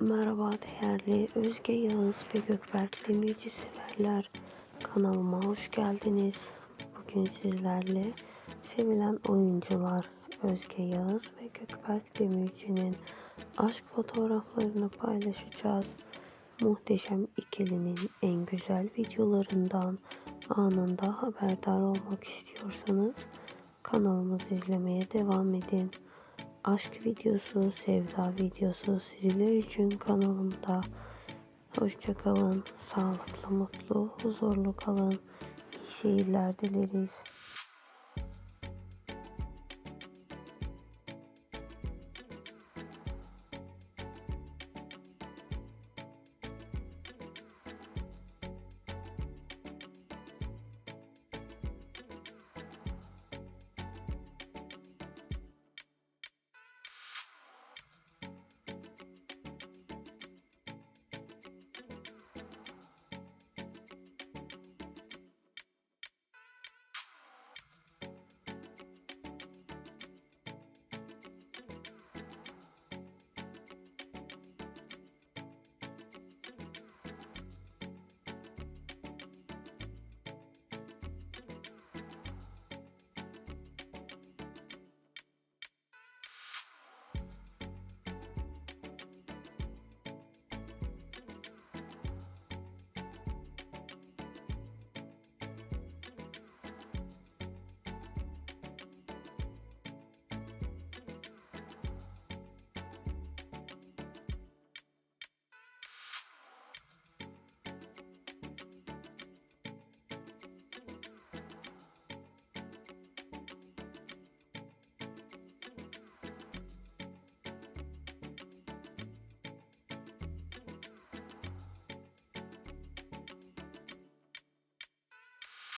Merhaba değerli Özge Yağız ve Gökberk Demirci severler. Kanalıma hoş geldiniz. Bugün sizlerle sevilen oyuncular Özge Yağız ve Gökberk Demirci'nin aşk fotoğraflarını paylaşacağız. Muhteşem ikilinin en güzel videolarından anında haberdar olmak istiyorsanız kanalımızı izlemeye devam edin aşk videosu, sevda videosu sizler için kanalımda. Hoşça kalın, sağlıklı, mutlu, huzurlu kalın. İyi seyirler dileriz.